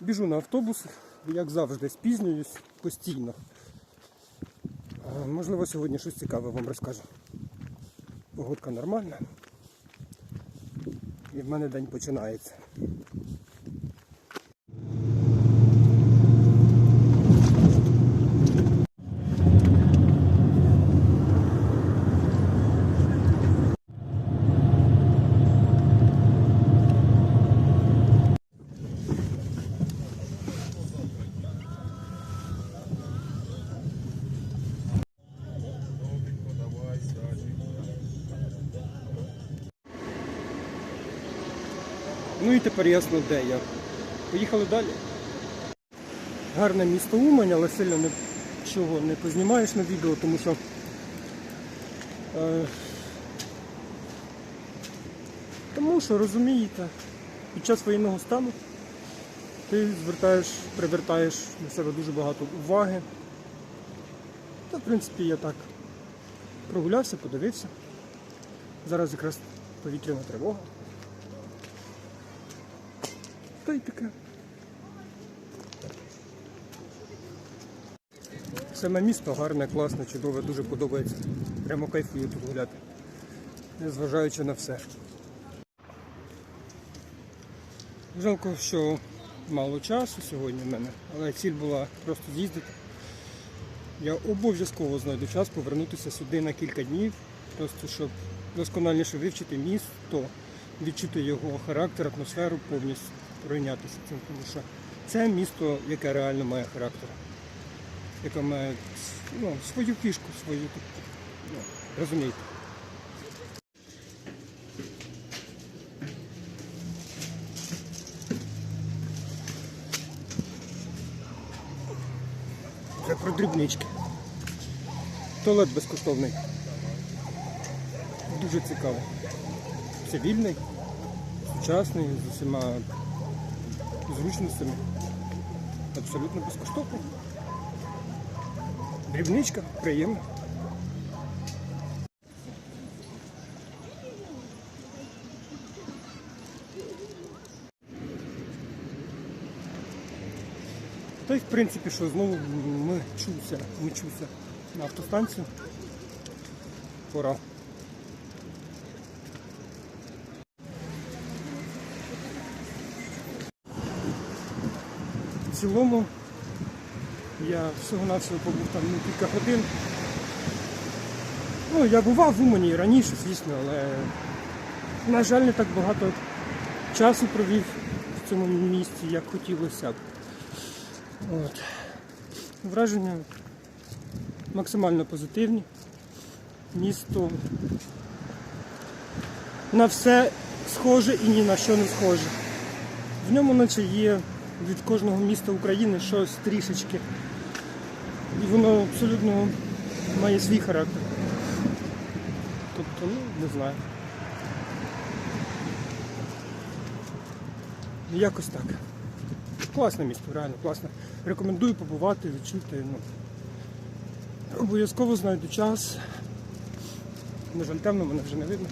Біжу на автобус, як завжди, спізнююсь постійно. Можливо, сьогодні щось цікаве вам розкажу. Погодка нормальна. І в мене день починається. Ну і тепер ясно, де я. Поїхали далі. Гарне місто Умань, але сильно нічого не познімаєш на відео, тому що е, тому що розумієте, під час воєнного стану ти звертаєш, привертаєш на себе дуже багато уваги. Та, в принципі, я так прогулявся, подивився. Зараз якраз повітряна тривога. Та й. Саме місто гарне, класне, чудове, дуже подобається. Прямо кайфую тут гуляти. Незважаючи на все. Жалко, що мало часу сьогодні в мене, але ціль була просто з'їздити. Я обов'язково знайду час повернутися сюди на кілька днів, просто щоб доскональніше вивчити місто, відчути його характер, атмосферу повністю пройнятися цим, тому що це місто, яке реально має характер, яке має ну, свою фішку, свою ну, розумієте. Вже про дрібнички. Туалет безкоштовний. Дуже цікаво. Цивільний, сучасний, з усіма зручностями. Абсолютно безкоштовний. Дрібничка, приємно. Та й в принципі, що знову ми чуся, ми чуся на автостанцію. Пора. Цілому я всього-навсього побув там ну, кілька годин. Ну, я бував в Умані раніше, звісно, але, на жаль, не так багато часу провів в цьому місці, як хотілося б. От. Враження максимально позитивні. Місто на все схоже і ні на що не схоже. В ньому наче є від кожного міста України щось трішечки. І воно абсолютно має свій характер. Тобто, ну, не знаю. Якось так. Класне місто, реально класне. Рекомендую побувати, відчути. Ну, обов'язково знайду час. На жаль, темно, мене вже не видно.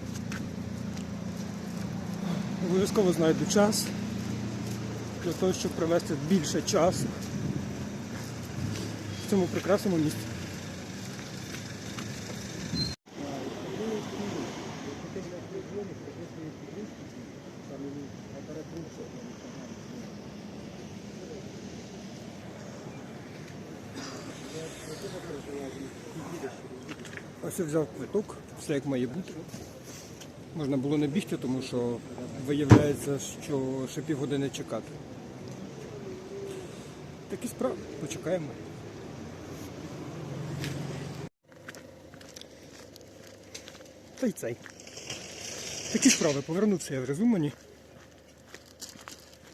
Обов'язково знайду час для того, щоб провести більше часу в цьому прекрасному місті. Ось я взяв квиток, все як має бути. Можна було не бігти, тому що виявляється, що ще півгодини чекати. Такі справи, почекаємо. Та й цей. Такі справи, повернувся я в Резумані.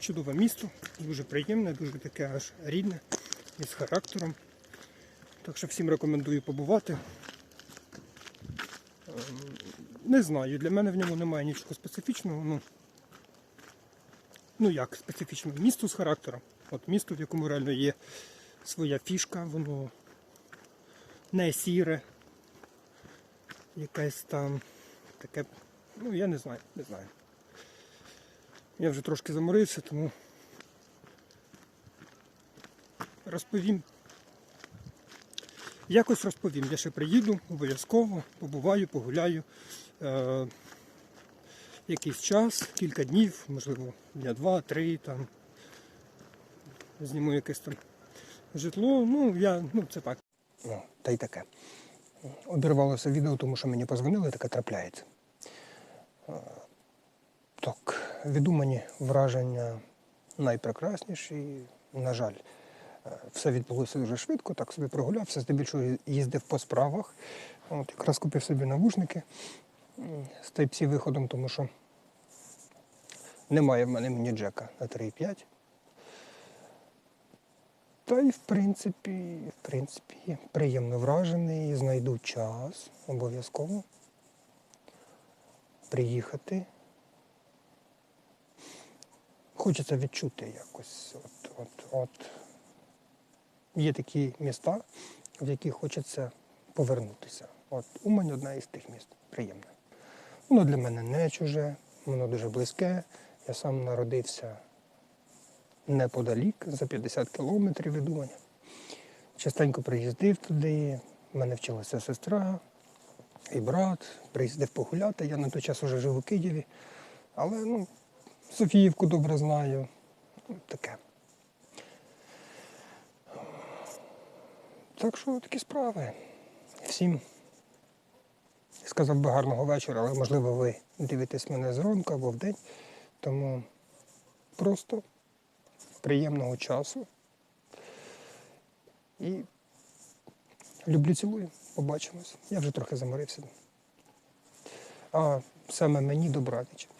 Чудове місто, дуже приємне, дуже таке аж рідне і з характером. Так що всім рекомендую побувати. Не знаю, для мене в ньому немає нічого специфічного. Ну, ну як специфічного? Місто з характером. От місто, в якому реально є своя фішка, воно не сіре, якесь там таке, ну я не знаю, не знаю. Я вже трошки заморився, тому розповім. Якось розповім. Я ще приїду, обов'язково, побуваю, погуляю. Якийсь час, кілька днів, можливо, дня два-три там. Зніму якесь там житло. Ну, я, ну, це так. Ну, та й таке. Обірвалося відео, тому що мені позвонили, таке трапляється. Е, Так, відумані враження найпрекрасніші. На жаль, е, все відбулося дуже швидко, так собі прогулявся, здебільшого їздив по справах. От, якраз купив собі навушники з Type-C виходом, тому що немає в мене міні-джека на 3,5. Та й в принципі, в принципі, приємно вражений, знайду час обов'язково приїхати. Хочеться відчути якось. От, от, от. Є такі міста, в які хочеться повернутися. От Умань одна із тих міст. Приємне. Воно для мене не чуже, воно дуже близьке. Я сам народився неподалік, за 50 кілометрів від Уманя. Частенько приїздив туди, в мене вчилася сестра і брат, приїздив погуляти. Я на той час вже жив у Києві, але ну, Софіївку добре знаю. Таке. Так що такі справи. Всім сказав би гарного вечора, але можливо ви дивитесь мене зранку або вдень. Тому просто приємного часу. І люблю цілую. Побачимось. Я вже трохи заморився. А саме мені добратичів.